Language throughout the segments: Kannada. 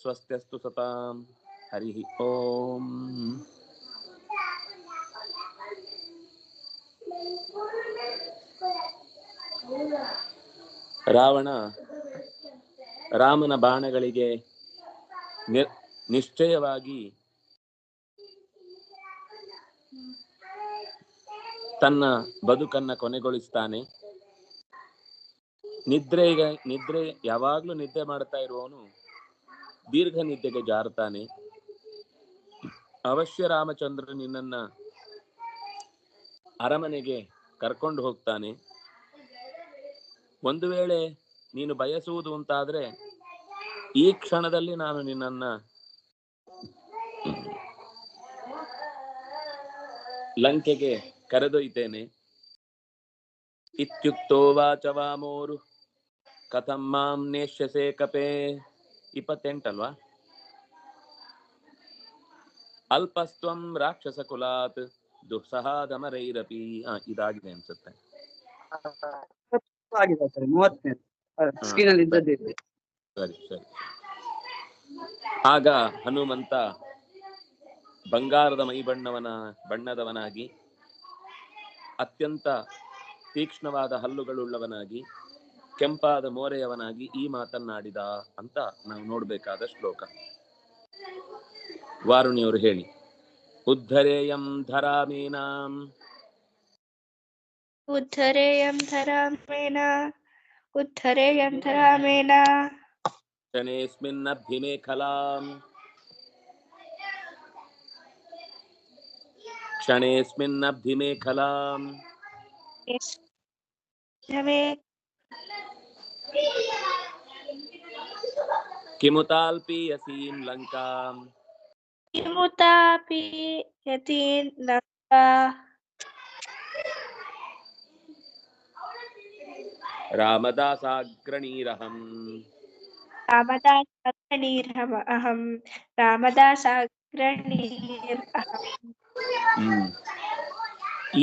ಸ್ವಸ್ಥ್ಯಸ್ತು ಸತಾಂ ಹರಿ ಓಂ ರಾವಣ ರಾಮನ ಬಾಣಗಳಿಗೆ ನಿಶ್ಚಯವಾಗಿ ತನ್ನ ಬದುಕನ್ನ ಕೊನೆಗೊಳಿಸ್ತಾನೆ. ನಿದ್ರೆಗೆ, ನಿದ್ರೆ ಯಾವಾಗ್ಲೂ ನಿದ್ದೆ ಮಾಡ್ತಾ ಇರುವವನು ದೀರ್ಘ ನಿದ್ದೆಗೆ ಜಾರತಾನೆ ಅವಶ್ಯ ರಾಮಚಂದ್ರ ನಿನ್ನನ್ನ ಅರಮನೆಗೆ ಕರ್ಕೊಂಡು ಹೋಗ್ತಾನೆ. ಒಂದು ವೇಳೆ ನೀನು ಬಯಸುವುದು ಅಂತಾದ್ರೆ ಈ ಕ್ಷಣದಲ್ಲಿ ನಾನು ನಿನ್ನನ್ನ ಲಂಕೆಗೆ ಕರೆದೊಯ್ತೇನೆ. ಇತ್ಯುಕ್ತೋ ವಾಚ ವಾಮೋರು ಕಥಂ ಮಾಂ ನೇಷ್ಯಸೆ ಕಪೆ. ಇಪ್ಪತ್ತೆಂಟಲ್ವಾ? ಅಲ್ಪಸ್ತ್ವಂ ರಾಕ್ಷಸ ಕುಲಾತ್ ದುಸ್ಸಹಾದಮರೈರಪಿ ಇದಾಗಿದೆ ಅನ್ಸುತ್ತೆ. ಸರ್ ಸರಿ. ಸರಿ ಆಗ ಹನುಮಂತ ಬಂಗಾರದ ಮೈ ಬಣ್ಣವನ ಬಣ್ಣದವನಾಗಿ ಅತ್ಯಂತ ತೀಕ್ಷ್ಣವಾದ ಹಲ್ಲುಗಳುಳ್ಳವನಾಗಿ ಕೆಂಪಾದ ಮೋರೆಯವನಾಗಿ ಈ ಮಾತನ್ನಾಡಿದ ಅಂತ ನಾವು ನೋಡ್ಬೇಕಾದ ಶ್ಲೋಕ. ವಾರುಣಿಯವರು ಹೇಳಿ ಉದ್ಧರೇಯಂ ಧರಾಮೀನಾಂ. ಉದ್ಧರೇಯಂ ಧರಾಮೇನ ಉದ್ಧರೇಯಂ ಧರಾಮೇನ. ಭಿಮೆ ಕಲಾಂ किमुताल्पि यसीन लंका किमुतापि यतीन लंका रामदासाग्रणीरहम्। रामदासाग्रणीरहम् अहं रामदासाग्रणीरहम्। हम्म।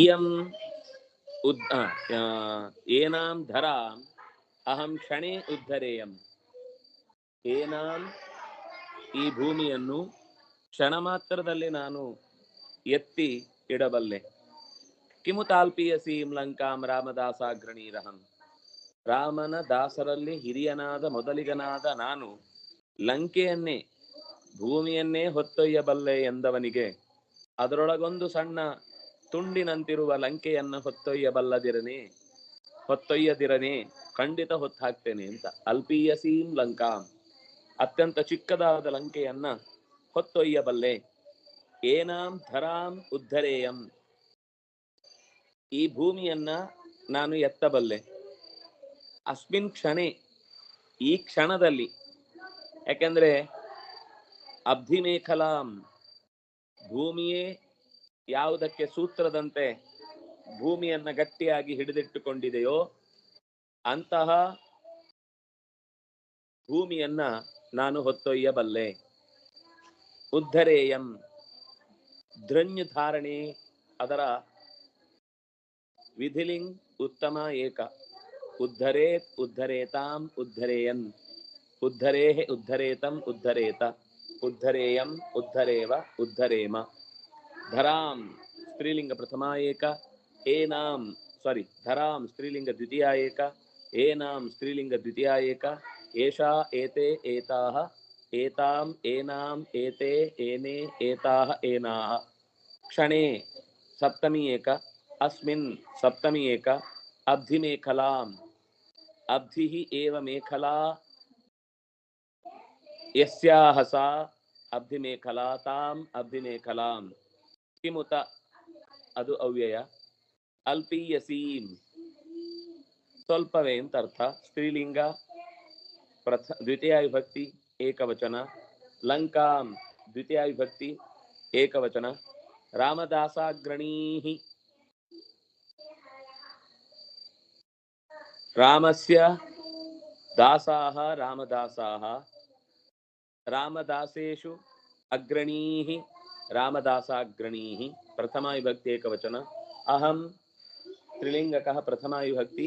इयम् उद् एनां धरां ಅಹಂ ಕ್ಷಣೆ ಉದ್ಧರೇಯಂ. ಏನಾನ್ ಈ ಭೂಮಿಯನ್ನು ಕ್ಷಣ ಮಾತ್ರದಲ್ಲಿ ನಾನು ಎತ್ತಿ ಇಡಬಲ್ಲೆ. ಕಿಮು ಸೀಂ ಲಂಕಾಂ ರಾಮದಾಸಾಗ್ರಣೀರಹಂ ರಾಮನ ದಾಸರಲ್ಲಿ ಹಿರಿಯನಾದ ಮೊದಲಿಗನಾದ ನಾನು ಲಂಕೆಯನ್ನೇ, ಭೂಮಿಯನ್ನೇ ಹೊತ್ತೊಯ್ಯಬಲ್ಲೆ ಎಂದವನಿಗೆ, ಅದರೊಳಗೊಂದು ಸಣ್ಣ ತುಂಡಿನಂತಿರುವ ಲಂಕೆಯನ್ನು ಹೊತ್ತೊಯ್ಯಬಲ್ಲದಿರನೆ, ಹೊತ್ತೊಯ್ಯದಿರನೆ. ಖಂಡಿತ ಹೊತ್ತು ಹಾಕ್ತೇನೆ ಅಂತ ಅಲ್ಪೀಯಸೀಂ ಲಂಕಾಂ. ಅತ್ಯಂತ ಚಿಕ್ಕದಾದ ಲಂಕೆಯನ್ನ ಹೊತ್ತೊಯ್ಯಬಲ್ಲೆ. ಏನಾಂ ಧರಾಂ ಉದ್ಧರೇಯಂ. ಈ ಭೂಮಿಯನ್ನ ನಾನು ಎತ್ತಬಲ್ಲೆ. ಅಸ್ಮಿನ್ ಕ್ಷಣೆ, ಈ ಕ್ಷಣದಲ್ಲಿ. ಯಾಕೆಂದ್ರೆ, ಅಬ್ಧಿಮೇಖಲಾಂ. ಭೂಮಿಯೇ ಯಾವುದಕ್ಕೆ ಸೂತ್ರದಂತೆ ಭೂಮಿಯನ್ನ ಗಟ್ಟಿಯಾಗಿ ಹಿಡಿದಿಟ್ಟುಕೊಂಡಿದೆಯೋ ಅಂತಹ ಭೂಮಿಯನ್ನ ನಾನು ಹೊತ್ತೊಯ್ಯಬಲ್ಲೆ ಉದ್ಧರೇಯಂ ಧೃನ್ಯ ಧಾರಣೆ ಅದರ ವಿಧಿಲಿಂಗ್ ಉತ್ತಮ ಏಕ ಉದ್ಧರೇತ್ ಉದ್ಧರೇತಾಂ ಉದ್ಧರೇಯನ್ ಉದ್ಧರೇಹೆ ಉದ್ಧರೇತಂ ಉದ್ಧರೇತ ಉದ್ಧರೇಯಂ ಉದ್ಧರೇವ ಉದ್ಧರೇಮ ಧರಾಂ ಸ್ತ್ರೀಲಿಂಗ ಪ್ರಥಮ ಏಕ ಏನಾಂ ಸಾರಿ ಧರಾಂ ಸ್ತ್ರೀಲಿಂಗ ದ್ವಿತೀಯ ಏಕ एनाम स्त्रीलिंग स्त्रीलिङ्गद्वितीया एका, एषा एते एताः, एताम एनाम एते एने एताः एनाः। क्षणे सप्तमी एका, अस्मिन् सप्तमी एका अब्धिमेखलाम् अब्धिः एव मेखला यस्याः सा अब्धिमेखला ताम् अब्धिमेखलाम् किमुत? अदु अव्यय। अल्पीयसीम्। ಕಿಮುತ ಅದು ಅವ್ಯಯ ಅಲ್ಪೀಯಸೀಂ ಸ್ವಲ್ಪವೇ ಅಂತ ಅರ್ಥ ಸ್ತ್ರೀಲಿಂಗ ಪ್ರಥ ದ್ವಿತೀಯ ವಿಭಕ್ತಿ ಏಕವಚನ ಲಂಕಾಂ ದ್ವಿತೀಯ ವಿಭಕ್ತಿ ಏಕವಚನ ರಾಮದಾಸಾಗ್ರಣೀಹಿ ರಾಮಸ್ಯ ದಾಸಾಹ ರಾಮದಾಸಾಹ ರಾಮದಾಸೇಷು ಅಗ್ರಣೀಃ ರಾಮದಾಸಾಗ್ರಣೀಃ ಪ್ರಥಮ ವಿಭಕ್ತಿ ಏಕವಚನ ಅಹಂ ತ್ರಿಲಿಂಗಕಃ ಪ್ರಥಮ ವಿಭಕ್ತಿ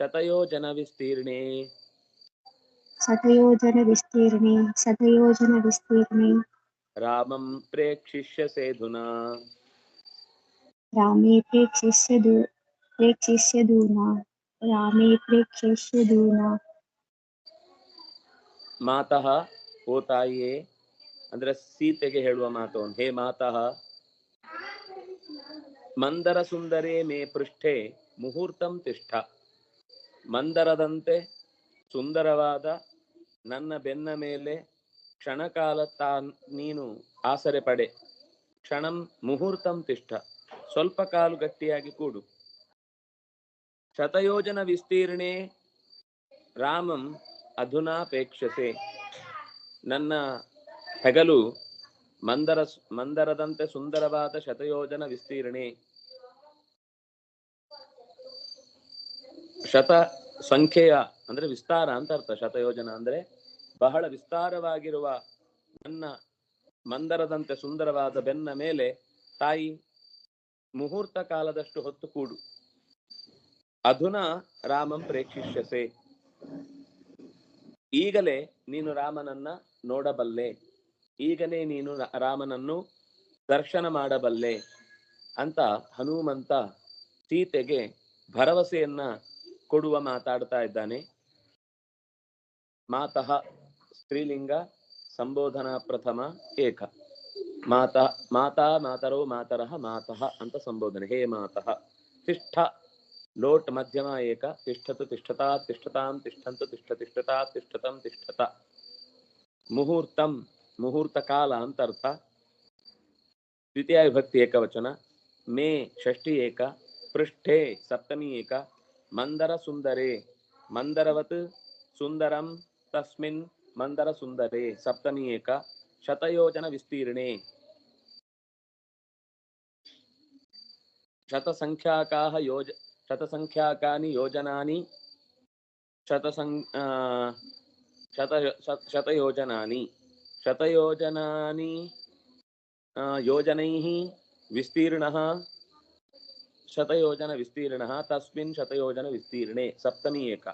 शतयोजनविस्तीर्णे शतयोजनविस्तीर्णे शतयोजनविस्तीर्णे रामं प्रेक्षिष्यसेधुना रामे प्रेक्षिष्यदु प्रेक्षिष्यदूना रामे प्रेक्षिष्यदूना ಮಾತಃ ಓ ತಾಯಿಯೇ ಅಂದ್ರೆ ಸೀತೆಗೆ ಹೇಳುವ ಮಾತು ಅವ್ನು. ಹೇ ಮಾತಃ ಮಂದರ ಸುಂದರೇ ಮೇ ಪೃಷ್ಠೆ ಮುಹೂರ್ತಂ ತಿಷ್ಠ ಮಂದರದಂತೆ ಸುಂದರವಾದ ನನ್ನ ಬೆನ್ನ ಮೇಲೆ ಕ್ಷಣಕಾಲ ತಾ ನೀನು ಆಸರೆ ಪಡೆ. ಕ್ಷಣಂ ಮುಹೂರ್ತಂ ತಿಷ್ಠ ಸ್ವಲ್ಪ ಕಾಲು ಗಟ್ಟಿಯಾಗಿ ಕೂಡು. ಶತಯೋಜನ ವಿಸ್ತೀರ್ಣೆ ರಾಮಂ ಅಧುನಾಪೇಕ್ಷಸೆ ನನ್ನ ಹೆಗಲು ಮಂದರ ಮಂದರದಂತೆ ಸುಂದರವಾದ ಶತಯೋಜನ ವಿಸ್ತೀರ್ಣೆ. ಶತ ಸಂಖ್ಯೆಯ ಅಂದ್ರೆ ವಿಸ್ತಾರ ಅಂತ ಅರ್ಥ. ಶತಯೋಜನ ಅಂದ್ರೆ ಬಹಳ ವಿಸ್ತಾರವಾಗಿರುವ ನನ್ನ ಮಂದರದಂತೆ ಸುಂದರವಾದ ಬೆನ್ನ ಮೇಲೆ ತಾಯಿ ಮುಹೂರ್ತ ಕಾಲದಷ್ಟು ಹೊತ್ತು ಕೂಡು. ಅಧುನಾ ರಾಮಂ ಪ್ರೇಕ್ಷಿಷ್ಯಸೆ. ಈಗಲೇ ನೀನು ರಾಮನನ್ನ ನೋಡಬಲ್ಲೆ. ಈಗಲೇ ನೀನು ರಾಮನನ್ನು ದರ್ಶನ ಮಾಡಬಲ್ಲೆ ಅಂತ ಹನುಮಂತ ಸೀತೆಗೆ ಭರವಸೆಯನ್ನ ಕೊಡುವ ಮಾತಾಡ್ತಾ ಇದ್ದಾನೆ ಮಾತಃ ಸ್ತ್ರೀಲಿಂಗ ಸಂಬೋಧನಾ ಪ್ರಥಮ ಏಕ ಮಾತಾ ಮಾತಾ ಮಾತರೋ ಮಾತರಃ ಮಾತಃ ಅಂತ ಸಂಬೋಧನೆ ಹೇ ಮಾತಃ ತಿಷ್ಠ ಲೋಟ್ ಮಧ್ಯಮ ಏಕ ತಿಷ್ಠತು ತಿಷ್ಠತಾ ತಿಷ್ಠತಾಂ ತಿಷ್ಠಂತು ತಿಷ್ಠ ತಿಷ್ಠತಾ ತಿಷ್ಠತಂ ತಿಷ್ಠತ ಮುಹೂರ್ತಂ ಮುಹೂರ್ತ ಕಾಲ ಅಂತ ಅರ್ಥ ದ್ವಿತೀಯ ವಿಭಕ್ತಿ ಏಕವಚನ ಮೇ ಷಷ್ಠಿ ಏಕ ಪೃಷ್ಠೆ ಸಪ್ತಮಿ ಏಕ ಮಂದರ मंदर मन्दरसुन्दरे मन्दरवत् सुन्दरं तस्मिन् सुंदरे सप्तमी एक शतयोजन विस्तीर्णे शतयोजनविस्तीर्णे शतसङ्ख्याकाः योज शत शतसङ्ख्याकानि योजनानि शतसङ् शत शतयोजनानि शतयोजनानि योजनैः विस्तीर्णः ಶತಯೋಜನ ವಿಸ್ತೀರ್ಣ ತಸ್ಮಿನ್ ಶತಯೋಜನ ವಿಸ್ತೀರ್ಣೆ ಸಪ್ತಮಿ ಏಕ.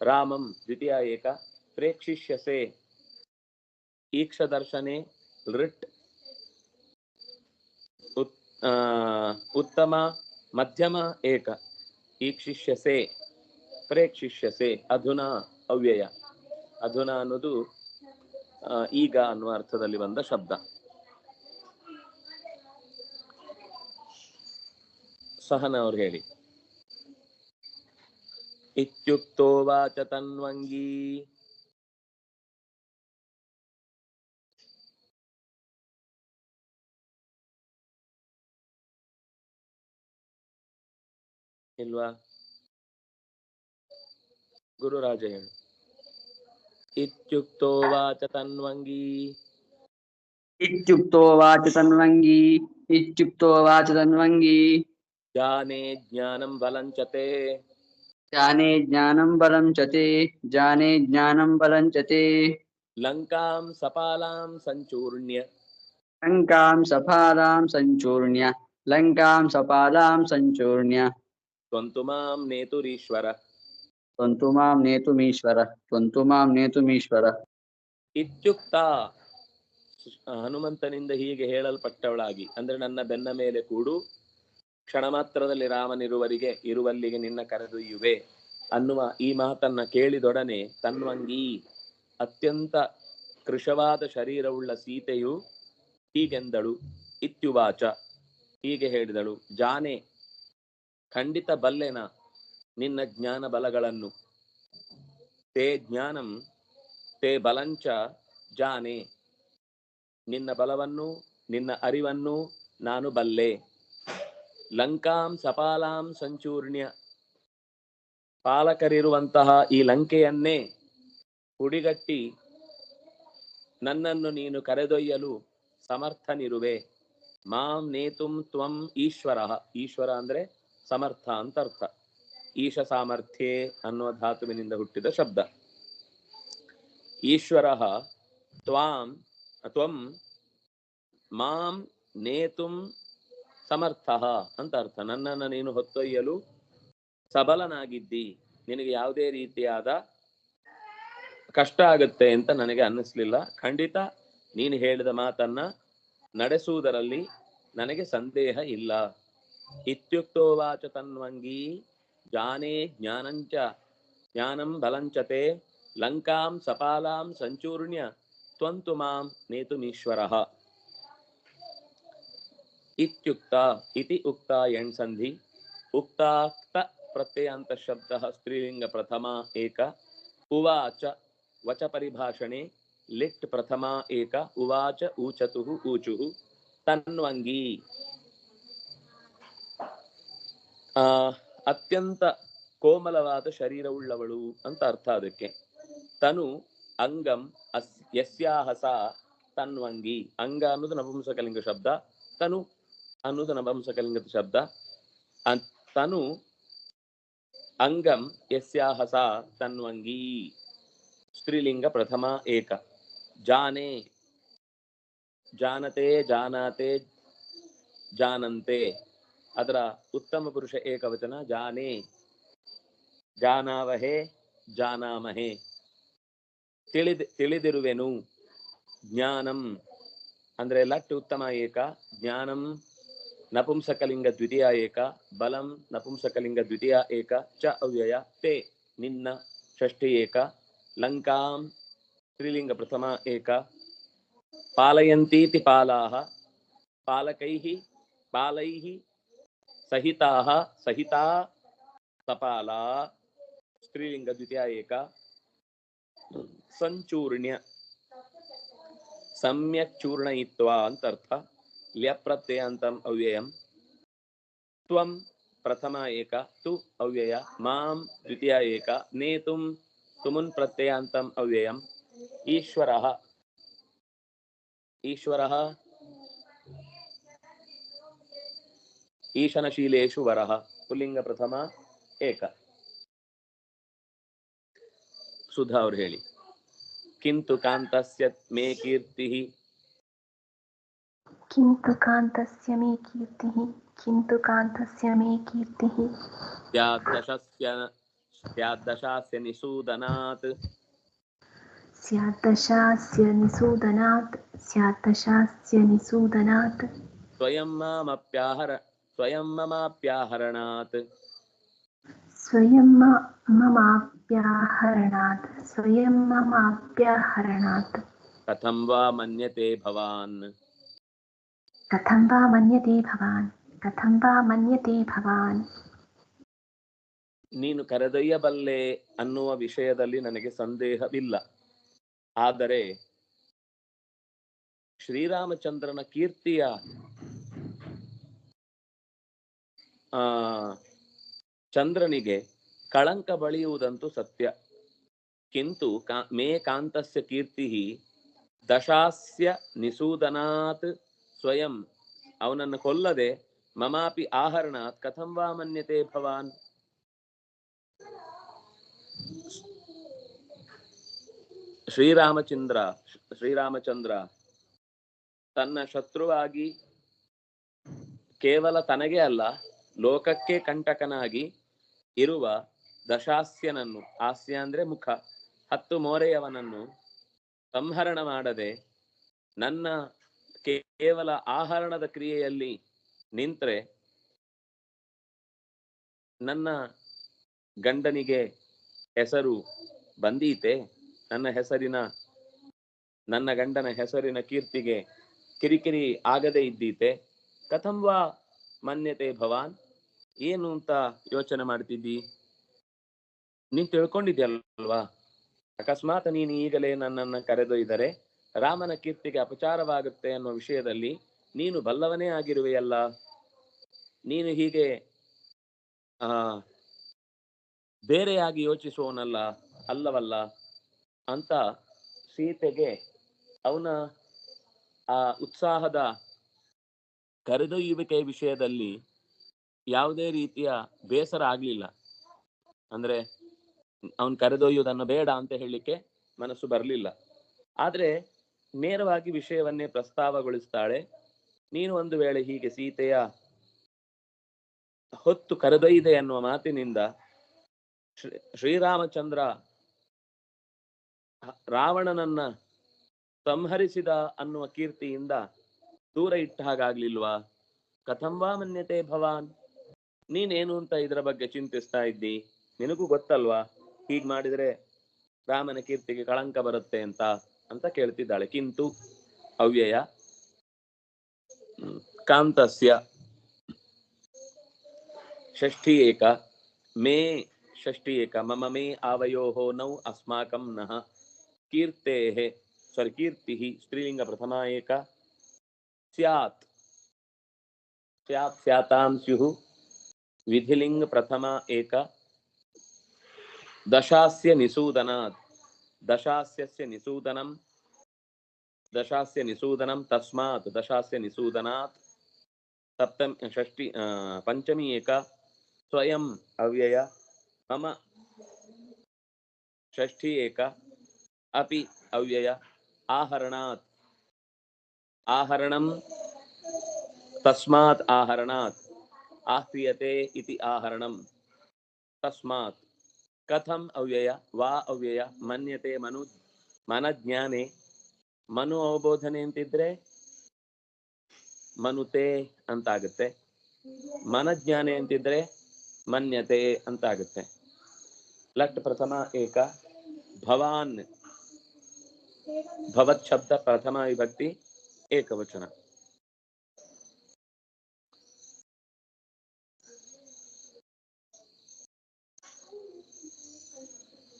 ರಾಮಂ ದ್ವಿತೀಯ ಏಕ. ಪ್ರೇಕ್ಷಿಷ್ಯಸೆ. ಈಕ್ಷದರ್ಶನೆ ಲೃಟ್ ಉತ್ತಮ ಮಧ್ಯಮ ಏಕ. ಈಕ್ಷಿಷ್ಯಸೆ. ಪ್ರೇಕ್ಷಿಷ್ಯಸೆ. ಅಧುನಾ ಅವ್ಯಯ. ಅಧುನಾ ಅನ್ನೋದು ಈಗ ಅನ್ನುವ ಅರ್ಥದಲ್ಲಿ ಬಂದ ಶಬ್ದ. सहनवर इतुक्तोवाच तन्वंगी इल्वा गुरुराज तंगी तन्वंगी इत्युक्तोवाच तन्वंगी वाच तन्वङ्गी ಜಾನೆ ಜ್ಞಾನಂ ಬಲಂಚತೆ जाने ज्ञानं बलं च ते जाने ज्ञानं बलं च ते ಲಂಕಾಂ ಸಪಾಲಾಂ ಸಂಚೂರ್ಣ್ಯ लङ्कां सफालां सञ्चूर्ण्य लङ्कां सपालां सञ्चूर्ण्य ತ್ವಂತು ಮಾಂ ನೇತುರೀಶ್ವರ त्वन्तु मां नेतुमीश्वर त्वन्तु मां नेतुमीश्वर ಇತ್ಯುಕ್ತ ಹನುಮಂತನಿಂದ ಹೀಗೆ ಹೇಳಲ್ಪಟ್ಟವಳಾಗಿ ಅಂದ್ರೆ ನನ್ನ ಬೆನ್ನ ಮೇಲೆ ಕೂಡು ಕ್ಷಣ ಮಾತ್ರದಲ್ಲಿ ರಾಮನಿರುವರಿಗೆ ಇರುವಲ್ಲಿಗೆ ನಿನ್ನ ಕರೆದೊಯ್ಯುವೆ ಅನ್ನುವ ಈ ಮಾತನ್ನ ಕೇಳಿದೊಡನೆ ತನ್ವಂಗಿ ಅತ್ಯಂತ ಕೃಶವಾದ ಶರೀರವುಳ್ಳ ಸೀತೆಯು ಹೀಗೆಂದಳು, ಇತ್ಯುವಾಚ, ಹೀಗೆ ಹೇಳಿದಳು, ಜಾನೆ, ಖಂಡಿತ ಬಲ್ಲೆನ ನಿನ್ನ ಜ್ಞಾನ ಬಲಗಳನ್ನು? ತೇ ಜ್ಞಾನಂ, ತೇ ಬಲಂಚ ಜಾನೆ, ನಿನ್ನ ಬಲವನ್ನು ನಿನ್ನ ಅರಿವನ್ನು ನಾನು ಬಲ್ಲೆ. ಲಂಕಾಂ ಸಪಾಲಾಂ ಸಂಚೂರ್ಣ್ಯ. ಪಾಲಕರಿರುವಂತಹ ಈ ಲಂಕೆಯನ್ನೇ ಹುಡಿಗಟ್ಟಿ ನನ್ನನ್ನು ನೀನು ಕರೆದೊಯ್ಯಲು ಸಮರ್ಥನಿರುವೆ. ಮಾಂ ನೇತುಂ ತ್ವಂ ಈಶ್ವರ. ಈಶ್ವರ ಅಂದ್ರೆ ಸಮರ್ಥ ಅಂತ ಅರ್ಥ ಈಶ ಸಾಮರ್ಥ್ಯೆ ಅನ್ನುವ ಧಾತುವಿನಿಂದ ಹುಟ್ಟಿದ ಶಬ್ದ. ಈಶ್ವರ ತ್ವಾಂ, ತ್ವಂ, ಮಾಂ ನೇತುಂ ಸಮರ್ಥ ಅಂತ ಅರ್ಥ. ನನ್ನನ್ನು ನೀನು ಹೊತ್ತೊಯ್ಯಲು ಸಬಲನಾಗಿದ್ದಿ. ನಿನಗೆ ಯಾವುದೇ ರೀತಿಯಾದ ಕಷ್ಟ ಆಗುತ್ತೆ ಅಂತ ನನಗೆ ಅನ್ನಿಸ್ಲಿಲ್ಲ. ಖಂಡಿತ ನೀನು ಹೇಳಿದ ಮಾತನ್ನ ನಡೆಸುವುದರಲ್ಲಿ ನನಗೆ ಸಂದೇಹ ಇಲ್ಲ. ಇತ್ಯುಕ್ತೋವಾಚ ತನ್ವಂಗಿ ಜಾನೇ ಜ್ಞಾನಂಚ, ಜ್ಞಾನಂ ಬಲಂಚತೆ, ಲಂಕಾಂ ಸಪಾಲಾಂ ಸಂಚೂರ್ಣ್ಯ, ತ್ವಂತು ಮಾಂ ನೇತುಮೀಶ್ವರಃ. ಇತ್ಯುಕ್ತ ಇತಿ ಉಕ್ತ ಎಣ್ ಸಂಧಿ ಉಕ್ತಾಕ್ತ ಪ್ರತ್ಯಯಾಂತ ಶಬ್ದ ಸ್ತ್ರೀಲಿಂಗ ಪ್ರಥಮ ಏಕ ಉವಾಚ ವಚ ಪರಿಭಾಷಣೆ ಲಿಟ್ ಪ್ರಥಮ ಏಕ ಉವಾಚ ಊಚತು ಊಚು ತನ್ವಂಗಿ ಆ ಅತ್ಯಂತ ಕೋಮಲವಾದ ಶರೀರವುಳ್ಳವಳು ಅಂತ ಅರ್ಥ ಅದಕ್ಕೆ ತನು ಅಂಗಂ ಅಸ್ ಯಸ್ಯಾಹ ಸಾ ತನ್ವಂಗಿ ಅಂಗ ಅನ್ನೋದು ನಪುಂಸಕಲಿಂಗ ಶಬ್ದ ತನು ಅನ್ನೋದು ನಪುಂಸಕಲಿಂಗದ ಶಬ್ದ ಅನ್- ತನು ಅಂಗಂ ಯಸ್ಯಾಹ ಸಾ ತನ್ವಂಗಿ ಸ್ತ್ರೀಲಿಂಗ ಪ್ರಥಮ ಏಕ ಜಾನೆ ಜಾನತೆ ಜಾನಾತೆ ಜಾನಂತೆ ಅದರ ಉತ್ತಮ ಪುರುಷ ಏಕವಚನ ಜಾನೆ ಜಾನಾವಹೆ ಜಾನಾಮಹೆ ತಿಳಿದ್ ತಿಳಿದಿರುವೆನು ಜ್ಞಾನಂ ಅಂದ್ರೆ ಲಟ್ ಉತ್ತಮ ಏಕ ಜ್ಞಾನಂ ನಪುಂಸಕಲಿಂಗ ದ್ವಿತೀಯ ಏಕ ಬಲಂ ನಪುಂಸಕಲಿಂಗ ದ್ವಿತೀಯ ಏಕ ಚ ಅವ್ಯಯ ತೇ ನಿನ್ನ ಷಷ್ಠಿ ಏಕ ಲಂಕಾಂ ಸ್ತ್ರೀಲಿಂಗ ಪ್ರಥಮ ಏಕ ಪಾಲಯಂತೀತಿ ಪಾಲಾಹ ಪಾಲಕೈಃ ಪಾಲೈಃ ಸಹಿತಾಹ ಸಹಿತಾ ಸಪಾಲಾ ಸ್ತ್ರೀಲಿಂಗ ದ್ವಿತೀಯ ಏಕ ಸಂಚೂರ್ಣ್ಯ ಸಮ್ಯಕ್ ಚೂರ್ಣಯಿತ್ವ ಅಂತ ಅರ್ಥ ಲ್ಯಪ್ರತ್ಯಯಾಂತಂ ಅವ್ಯಯಂ ತ್ವಂ ಪ್ರಥಮ ಏಕ ತು ಅವ್ಯಯ ಮಾಂ ದ್ವಿತೀಯ ಏಕ ನೇತುಂ ತುಮುನ್ ಪ್ರತ್ಯಯಾಂತಂ ಅವ್ಯಯಂ ಈಶ್ವರಃ ಈಶ್ವರಃ ಈಶನಶೀಲೇಷು ವರಃ ಪುಲ್ಲಿಂಗ ಪ್ರಥಮ ಏಕ ಸುಧಾ ಅವ್ರು ಹೇಳಿ ಕಿಂತು ಕಾಂತಸ್ಯ ಮೇ ಕೀರ್ತಿ किंतु कांतस्य मे कीर्तिः किंतु कांतस्य मे कीर्तिः। स्याद्दशस्य स्याद्दशास्य निसूदनात्। स्याद्दशास्य निसूदनात् स्याद्दशास्य निसूदनात्। स्वयं मामप्याहर स्वयं ममाप्याहरणात्। स्वयं ममाप्याहरणात् स्वयं ममाप्याहरणात्। कथं वा मन्यते भवान्? कथं वा मन्यते भवान् कथं वा मन्यते भवान् ನೀನು ಕರೆದೊಯ್ಯಬಲ್ಲೆ ಅನ್ನುವ ವಿಷಯದಲ್ಲಿ ನನಗೆ ಸಂದೇಹವಿಲ್ಲ ಆದರೆ ಶ್ರೀರಾಮಚಂದ್ರನ ಕೀರ್ತಿಯ ಆ ಚಂದ್ರನಿಗೆ ಕಳಂಕ ಬಳಿಯುವುದಂತೂ ಸತ್ಯ ಕಿಂತು ಕಾ ಮೇ ಕಾಂತಸ್ಯ ಕೀರ್ತಿ ದಶಾಸ್ಯ ನಿಸೂದನಾತ್ ಸ್ವಯಂ ಅವನನ್ನು ಕೊಲ್ಲದೆ ಮಮಾಪಿ ಆಹರಣ ಕಥಂ ವಾ ಮನ್ಯತೆ ಭವಾನ್. ಶ್ರೀರಾಮಚಂದ್ರ ಶ್ರೀರಾಮಚಂದ್ರ ತನ್ನ ಶತ್ರುವಾಗಿ ಕೇವಲ ತನಗೆ ಅಲ್ಲ, ಲೋಕಕ್ಕೆ ಕಂಟಕನಾಗಿ ಇರುವ ದಶಾಸ್ಯನನ್ನು ಹಾಸ್ಯ ಅಂದ್ರೆ ಮುಖ, ಹತ್ತು ಮೋರೆಯವನನ್ನು ಸಂಹರಣ ಮಾಡದೆ ನನ್ನ ಕೇವಲ ಆಹರಣದ ಕ್ರಿಯೆಯಲ್ಲಿ ನಿಂತ್ರೆ ನನ್ನ ಗಂಡನಿಗೆ ಹೆಸರು ಬಂದೀತೆ, ನನ್ನ ಹೆಸರಿನ, ನನ್ನ ಗಂಡನ ಹೆಸರಿನ ಕೀರ್ತಿಗೆ ಕಿರಿಕಿರಿ ಆಗದೆ ಇದ್ದೀತೆ. ಕಥಂವಾ ಮನ್ಯತೆ ಭವಾನ್, ಏನು ಅಂತ ಯೋಚನೆ ಮಾಡ್ತಿದ್ದಿ? ನೀನ್ ತಿಳ್ಕೊಂಡಿದ್ಯಲ್ವಾ? ಅಕಸ್ಮಾತ್ ನೀನು ಈಗಲೇ ನನ್ನನ್ನ ಕರೆದೊಯ್ದರೆ ರಾಮನ ಕೀರ್ತಿಗೆ ಅಪಚಾರವಾಗುತ್ತೆ ಅನ್ನೋ ವಿಷಯದಲ್ಲಿ ನೀನು ಬಲ್ಲವನೇ ಆಗಿರುವೆಯಲ್ಲ. ನೀನು ಹೀಗೆ, ಆ, ಬೇರೆಯಾಗಿ ಯೋಚಿಸುವವನಲ್ಲ, ಅಲ್ಲವಲ್ಲ? ಅಂತ ಸೀತೆಗೆ ಅವನ, ಆ, ಉತ್ಸಾಹದ ಕರೆದೊಯ್ಯುವಿಕೆ ವಿಷಯದಲ್ಲಿ ಯಾವುದೇ ರೀತಿಯ ಬೇಸರ ಆಗ್ಲಿಲ್ಲ. ಅಂದ್ರೆ, ಅವನ್ ಕರೆದೊಯ್ಯುವುದನ್ನು ಬೇಡ ಅಂತ ಹೇಳಲಿಕ್ಕೆ ಮನಸ್ಸು ಬರಲಿಲ್ಲ. ಆದ್ರೆ ನೇರವಾಗಿ ವಿಷಯವನ್ನೇ ಪ್ರಸ್ತಾವಗೊಳಿಸ್ತಾಳೆ. ನೀನು ಒಂದು ವೇಳೆ ಹೀಗೆ ಸೀತೆಯ ಹೊತ್ತು ಕರೆದೊಯ್ದೆ ಅನ್ನುವ ಮಾತಿನಿಂದ ಶ್ರೀ- ಶ್ರೀರಾಮಚಂದ್ರ ರಾವಣನನ್ನ ಸಂಹರಿಸಿದ ಅನ್ನುವ ಕೀರ್ತಿಯಿಂದ ದೂರ ಇಟ್ಟ ಹಾಗಾಗ್ಲಿಲ್ವಾ? ಕಥಂವಾ ಮನ್ಯತೆ ಭವಾನ್. ನೀನೇನು ಅಂತ ಇದರ ಬಗ್ಗೆ ಚಿಂತಿಸ್ತಾ ಇದ್ದಿ? ನಿನಗೂ ಗೊತ್ತಲ್ವಾ? ಹೀಗ್ ಮಾಡಿದ್ರೆ ರಾಮನ ಕೀರ್ತಿಗೆ ಕಳಂಕ ಬರುತ್ತೆ ಅಂತ. अंत केल्ते किंतु अव्यय कांतस्य षष्ठी एक मे षष्ठी एक मम मे आवयो नौ अस्माक नह कीर्ते स्त्रीलिंग प्रथमा एक स्यात् स्यात् विधिलिंग प्रथमा एक दशा निसूदनात् दशास्यस्य निसूदनं दशास्य निसूदनं तस्मात् दशास्य निसूदनात् सप्तम षष्टि पंचमी एक स्वयं अव्यय। मम षष्ठी एक अपि अव्यय। आहरणात्। आहरणं तस्मात् आहरणात्। आह्रियते इति आहरणं तस्मात् कथम् ಅವ್ಯಯ ವಾ ಅವ್ಯಯ ಮನ್ಯತೆ ಮನು ಮನಜ್ಞಾನೆ ಮನು ಅವಬೋಧನೆ ಅಂತಿದ್ರೆ ಮನುತೆ ಅಂತ ಆಗುತ್ತೆ ಮನಜ್ಞಾನೆ ಅಂತಿದ್ರೆ ಮನ್ಯತೆ ಅಂತ ಆಗುತ್ತೆ ಲಟ್ ಪ್ರಥಮ ಏಕ ಭವಾನ್ ಭವತ್ ಶಬ್ದ ಪ್ರಥಮ ವಿಭಕ್ತಿ ಏಕವಚನ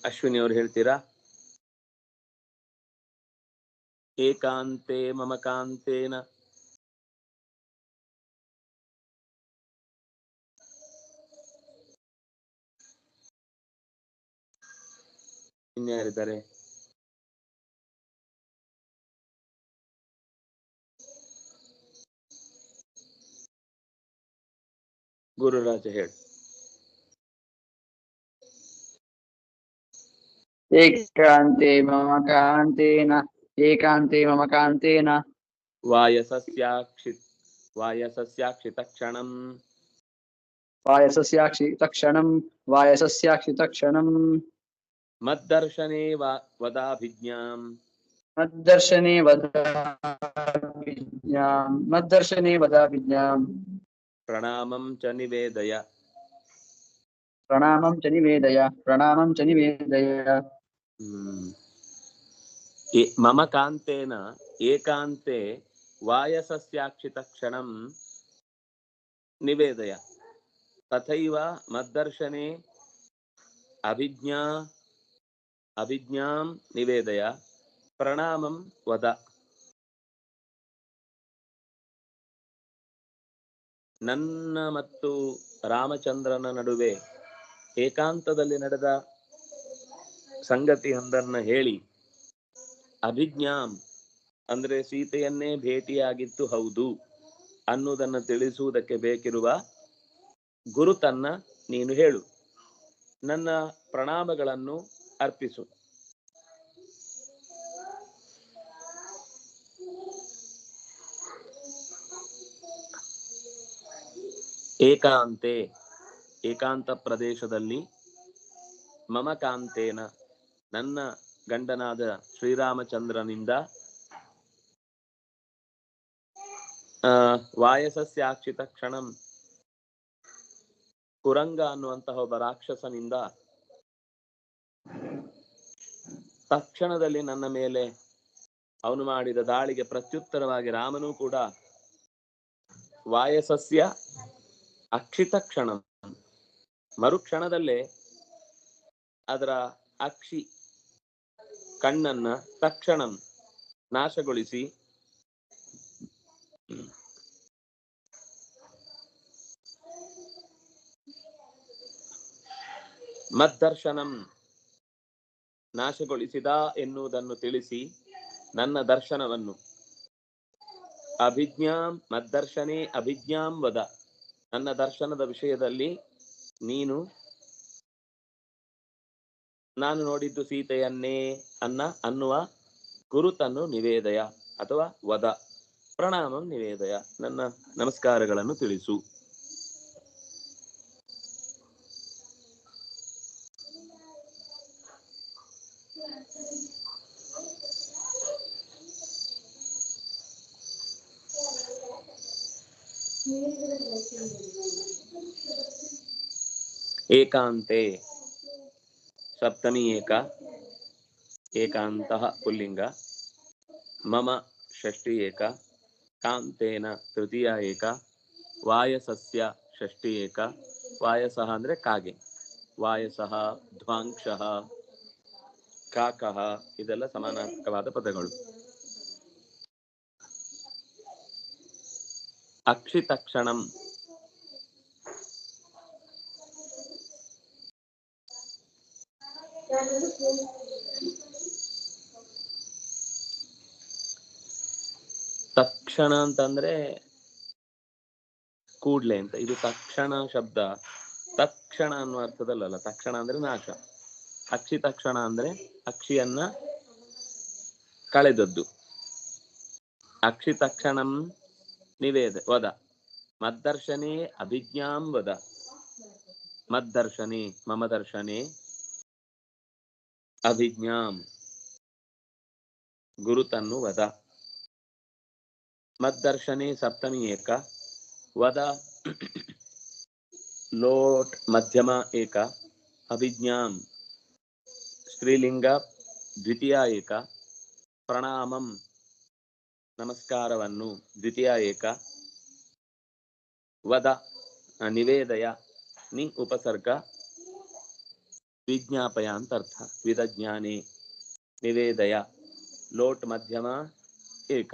ಅಶ್ವಿನಿ ಅವ್ರು ಹೇಳ್ತೀರಾ? ಏಕಾಂತೆ ಮಮ ಕಾಂತೇನ. ಇನ್ಯಾರಿದ್ದಾರೆ ಗುರುರಾಜ ಹೇಳಿ. एकान्ते मम कान्तेन एकान्ते मम कान्तेन वा वदाभिज्ञाम् मद्दर्शने वदाभिज्ञाम् मद्दर्शने वदाभिज्ञाम् च निवेदय प्रणामं च निवेदय प्रणामं च निवेदय ಮಮ ಕಾಂತೇನ ಏಕಾಂತೆ ವಾಯಸಸ್ಯಾಕ್ಷಿತ ಕ್ಷಣಂ ನಿವೇದಯ. ತಥೈವ ಮದ್ದರ್ಶನೆ ಅಭಿಜ್ಞಾ, ಅಭಿಜ್ಞಾಂ ನಿವೇದಯ. ಪ್ರಣಾಮಂ ವದ. ನನ್ನ ಮತ್ತು ರಾಮಚಂದ್ರನ ನಡುವೆ ಏಕಾಂತದಲ್ಲಿ ನಡೆದ ಸಂಗತಿಯೊಂದನ್ನ ಹೇಳಿ. ಅಭಿಜ್ಞಾಂ ಅಂದ್ರೆ ಸೀತೆಯನ್ನೇ ಭೇಟಿಯಾಗಿತ್ತು ಹೌದು ಅನ್ನುವುದನ್ನು ತಿಳಿಸುವುದಕ್ಕೆ ಬೇಕಿರುವ ಗುರುತನ್ನ ನೀನು ಹೇಳು. ನನ್ನ ಪ್ರಣಾಮಗಳನ್ನು ಅರ್ಪಿಸು. ಏಕಾಂತೆ ಏಕಾಂತ ಪ್ರದೇಶದಲ್ಲಿ ಮಮ ಕಾಂತೇನ ನನ್ನ ಗಂಡನಾದ ಶ್ರೀರಾಮಚಂದ್ರನಿಂದ ವಾಯಸಸ್ಯಾಕ್ಷಿತ ಕ್ಷಣಂ ಕುರಂಗ ಅನ್ನುವಂತಹ ಒಬ್ಬ ರಾಕ್ಷಸನಿಂದ ತಕ್ಷಣದಲ್ಲಿ ನನ್ನ ಮೇಲೆ ಅವನು ಮಾಡಿದ ದಾಳಿಗೆ ಪ್ರತ್ಯುತ್ತರವಾಗಿ ರಾಮನೂ ಕೂಡ ವಾಯಸಸ್ಯ ಅಕ್ಷಿತ ಕ್ಷಣ. ಮರುಕ್ಷಣದಲ್ಲೇ ಅದರ ಅಕ್ಷಿ ಕಣ್ಣನ್ನ ತಕ್ಷಣ ನಾಶಗೊಳಿಸಿ. ಮದ್ದರ್ಶನಂ ನಾಶಗೊಳಿಸಿದ ಎನ್ನುವುದನ್ನು ತಿಳಿಸಿ ನನ್ನ ದರ್ಶನವನ್ನು. ಅಭಿಜ್ಞಾಂ ಮದ್ದರ್ಶನೇ ಅಭಿಜ್ಞಾಂ ವದ. ನನ್ನ ದರ್ಶನದ ವಿಷಯದಲ್ಲಿ ನೀನು ನಾನು ನೋಡಿದ್ದು ಸೀತೆಯನ್ನೇ ಅನ್ನ ಅನ್ನುವ ಗುರುತನ್ನು ನಿವೇದಯ ಅಥವಾ ವದ, ಪ್ರಣಾಮಂ ನಿವೇದಯ. ನನ್ನ ನಮಸ್ಕಾರಗಳನ್ನು ತಿಳಿಸು. ಏಕಾಂತೆ ಸಪ್ತಮಿ ಏಕ ಏಕಾಂತಃ ಪುಲ್ಲಿಂಗ ಮಮ ಷಷ್ಠಿ ಏಕ ಕಾಂತೇನ ತೃತೀಯ ಏಕ ವಾಯಸಸ್ಯ ಷಷ್ಠಿ ಏಕ ವಾಯಸಃ ಅಂದ್ರೆ ಕಾಗೆ, ವಾಯಸಃ ಧ್ವಾಂಕ್ಷಃ ಕಾಕಃ, ಇದೆಲ್ಲ ಸಮಾನಾರ್ಥಕವಾದ ಪದಗಳು. ಅಕ್ಷಿತಕ್ಷಣಂ ತಕ್ಷಣ ಅಂತಂದ್ರೆ ಕೂಡ್ಲೆ ಅಂತ. ಇದು ತಕ್ಷಣ ಶಬ್ದ. ತಕ್ಷಣ ಅನ್ನುವ ಅರ್ಥದಲ್ಲಲ್ಲ, ತಕ್ಷಣ ಅಂದ್ರೆ ನಾಶ. ಅಕ್ಷಿ ತಕ್ಷಣ ಅಂದ್ರೆ ಅಕ್ಷಿಯನ್ನ ಕಳೆದದ್ದು. ಅಕ್ಷಿ ತಕ್ಷಣಂ ನಿವೇದ, ವದ. ಮದ್ದರ್ಶನೇ ಅಭಿಜ್ಞಾಂ ವದ. ಮದ್ದರ್ಶನೇ, ಮಮ ದರ್ಶನೇ ಅಭಿಜ್ಞಾಂ. ಗುರುತನ್ನು ವದ. ಮದ್ದರ್ಶನೇ ಸಪ್ತಮಿ ಏಕ ವದ ಲೋಟ್ ಮಧ್ಯಮ ಏಕ ಅಭಿಜ್ಞಾಂ ಸ್ತ್ರೀಲಿಂಗ ದ್ವಿತೀಯ ಏಕ ಪ್ರಣಾಮಂ ನಮಸ್ಕಾರವನ್ನು ದ್ವಿತೀಯ ಏಕ ವದ ಆ, ನಿವೇದಯ ನಿ ಉಪಸರ್ಗ ವಿಜ್ಞಾಪಯ ಅಂತ ಅರ್ಥ ವಿದಜ್ಞಾನೆ ನಿವೇದಯ ಲೋಟ್ ಮಧ್ಯಮ ಏಕ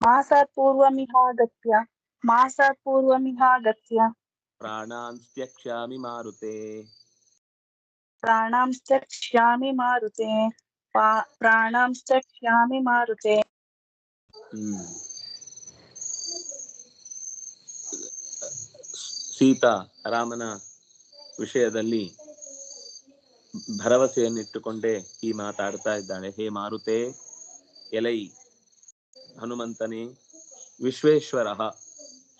ಮಾಸಾತ್ ಪೂರ್ವಮಿಹಾಗತ್ಯ ಮಾಸಾತ್ ಪೂರ್ವಮಿಹಾಗತ್ಯ ಪ್ರಾಣಾಂ ತ್ಯಕ್ಷ್ಯಾಮಿ ಮಾರುತೆ ಪ್ರಾಣಾಂಶ್ಚಕ್ಷ್ಯಾಮಿ ಮಾರುತೆ ಪಾ- ಪ್ರಾಣಾಂಶ್ಚಕ್ಷ್ಯಾಮಿ ಮಾರುತೆ ಸೀತಾ ರಾಮನ ವಿಷಯದಲ್ಲಿ ಭರವಸೆಯನ್ನಿಟ್ಟುಕೊಂಡೇ ಈ ಮಾತಾಡ್ತಾ ಇದ್ದಾಳೆ ಹೇ ಮಾರುತೆ ಎಲೈ ಹನುಮಂತನೇ, ವಿಶ್ವೇಶ್ವರ,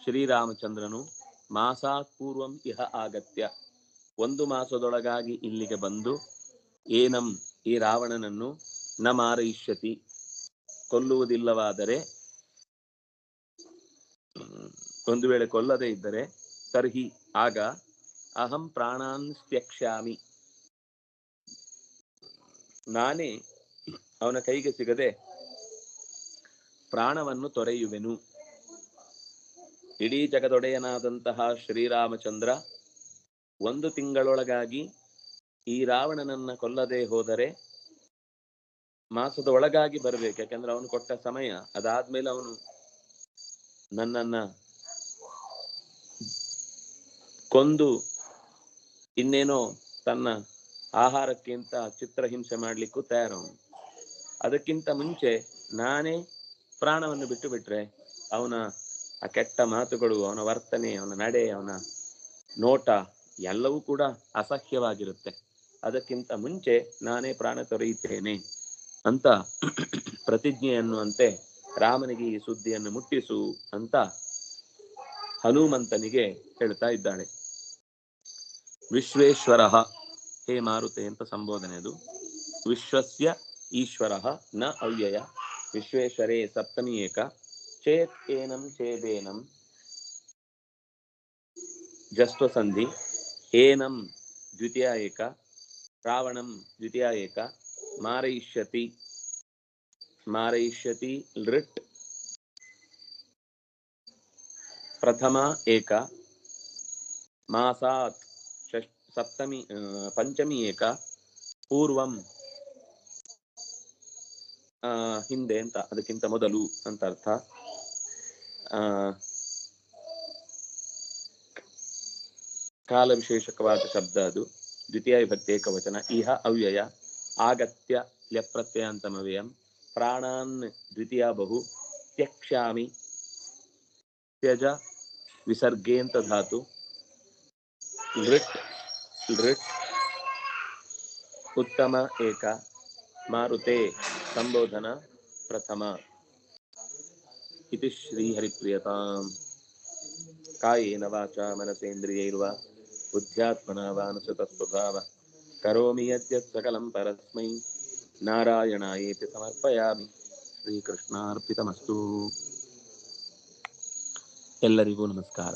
ಶ್ರೀರಾಮಚಂದ್ರನು, ಮಾಸಾತ್ ಪೂರ್ವಂ ಇಹ ಆಗತ್ಯ. ಒಂದು ಮಾಸದೊಳಗಾಗಿ ಇಲ್ಲಿಗೆ ಬಂದು, ಏನಂ ಈ ರಾವಣನನ್ನು ನ ಮಾರಯಿಷ್ಯತಿ ಕೊಲ್ಲುವುದಿಲ್ಲವಾದರೆ, ಒಂದು ವೇಳೆ ಕೊಲ್ಲದೆ ಇದ್ದರೆ, ತರ್ಹಿ, ಆಗ ಅಹಂ ಪ್ರಾಣಾನ್ ತ್ಯಕ್ಷಾಮಿ ನಾನೇ ಅವನ ಕೈಗೆ ಸಿಗದೆ ಪ್ರಾಣವನ್ನು ತೊರೆಯುವೆನು. ಇಡೀ ಜಗದೊಡೆಯನಾದಂತಹ ಶ್ರೀರಾಮಚಂದ್ರ ಒಂದು ತಿಂಗಳೊಳಗಾಗಿ ಈ ರಾವಣನನ್ನ ಕೊಲ್ಲದೆ ಹೋದರೆ ಮಾಸದ ಒಳಗಾಗಿ ಬರ್ಬೇಕು. ಯಾಕಂದ್ರೆ ಅವನು ಕೊಟ್ಟ ಸಮಯ, ಅದಾದ್ಮೇಲೆ ಅವನು ನನ್ನನ್ನ ಕೊಂದು ಇನ್ನೇನೋ ತನ್ನ ಆಹಾರಕ್ಕಿಂತ ಚಿತ್ರಹಿಂಸೆ ಮಾಡ್ಲಿಕ್ಕೂ ತಯಾರವನು. ಅದಕ್ಕಿಂತ ಮುಂಚೆ ನಾನೇ ಪ್ರಾಣವನ್ನು ಬಿಟ್ಟು ಬಿಟ್ರೆ ಅವನ ಆ ಕೆಟ್ಟ ಮಾತುಗಳು, ಅವನ ವರ್ತನೆ, ಅವನ ನಡೆ, ಅವನ ನೋಟ ಎಲ್ಲವೂ ಕೂಡ ಅಸಹ್ಯವಾಗಿರುತ್ತೆ. ಅದಕ್ಕಿಂತ ಮುಂಚೆ ನಾನೇ ಪ್ರಾಣ ತೊರೆಯುತ್ತೇನೆ ಅಂತ ಪ್ರತಿಜ್ಞೆ ಅನ್ನುವಂತೆ ರಾಮನಿಗೆ ಈ ಸುದ್ದಿಯನ್ನು ಮುಟ್ಟಿಸು ಅಂತ ಹನುಮಂತನಿಗೆ ಹೇಳ್ತಾ ಇದ್ದಾಳೆ. ವಿಶ್ವೇಶ್ವರ, ಹೇ ಮಾರುತೆ ಅಂತ ಸಂಬೋಧನೆ ಅದು. ವಿಶ್ವಸ್ಯ ಈಶ್ವರ ನ ಅವ್ಯಯ. విశ్వేశ్వరే సప్తమి ఏక. చేత్ ఏనం చేదేనం జస్వసంధి. ఏనం ద్వితీయ ఏక. రావణం ద్వితీయ ఏక. మారయిష్యతి. మారయిష్యతి లృట్ ప్రథమ ఏక. మాసాత్ సప్తమి పంచమి ఏక. పూర్వం ಹಿಂದೆ ಅಂತ, ಅದಕ್ಕಿಂತ ಮೊದಲು ಅಂತ ಅರ್ಥ. ಕಾಲ ವಿಶೇಷಕವಾದ ಶಬ್ದ ಅದು. ದ್ವಿತೀಯ ವಿಭಕ್ತಿ ಏಕವಚನ. ಇಹ, ಅವ್ಯಯ, ಆಗತ್ಯ ಲ್ಯಪ್ರತ್ಯಯಾಂತಮವ್ಯಯಂ ಪ್ರಾಣಾನ್ ದ್ವಿತೀಯ ಬಹು, ತ್ಯಕ್ಷ್ಯಾಮಿ, ತ್ಯಜ ವಿಸರ್ಗೇಂತ ಧಾತು. ಲೃಟ್ ಲೃಟ್ ಉತ್ತಮ, ಏಕ, ಮಾರುತೆ. ಸಂಬೋಧನ ಪ್ರಥಮ ಇತಿ ಶ್ರೀಹರಿಪ್ರಿಯತಾಂ ಕಾಯೇನ ವಾಚಾ ಮನಸೇಂದ್ರಿಯೈರ್ವಾ ಬುದ್ಧ್ಯಾತ್ಮನ ವಾನುಸತಸ್ವಭಾವ ಕರೋಮಿ ಯದ್ಯತ್ ಸಕಲಂ ಪರಸ್ಮೈ ನಾರಾಯಣಾಯೇತಿ ಸಮರ್ಪಯಾಮಿ ಶ್ರೀಕೃಷ್ಣಾರ್ಪಿತಮಸ್ತು ಎಲ್ಲರಿಗೂ ನಮಸ್ಕಾರ